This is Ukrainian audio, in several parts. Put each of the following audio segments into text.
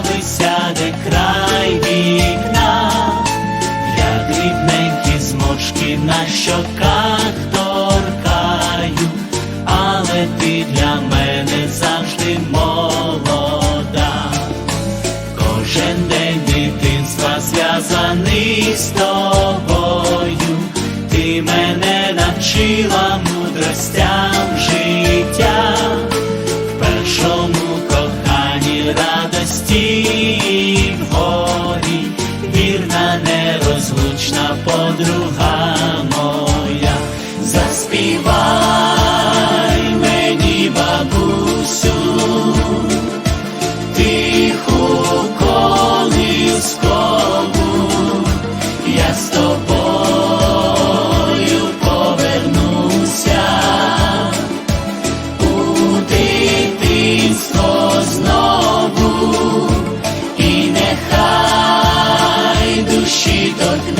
висяде край вікна, як рідненькі змочки на щоках торкаю, але ти для мене завжди молода, кожен день дитинства зв'язаний з тобою, ти мене навчила мудростям життя. стій вгорі, вірна нерозлучна подруга. Don't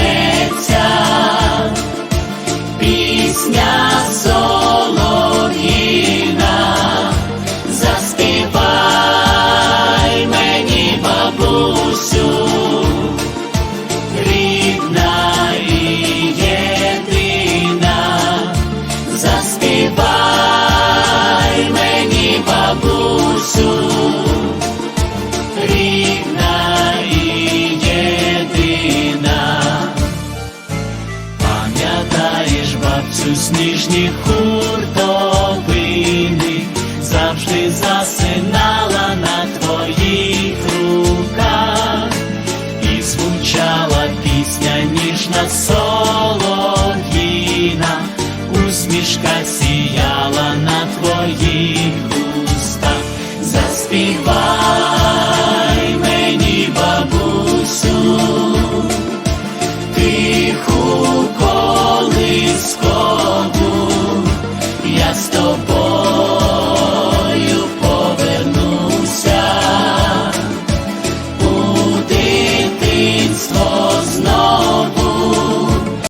серцю сніжні хуртовини завжди засинала на твоїх руках, і звучала пісня ніжна солодіна, усмішка.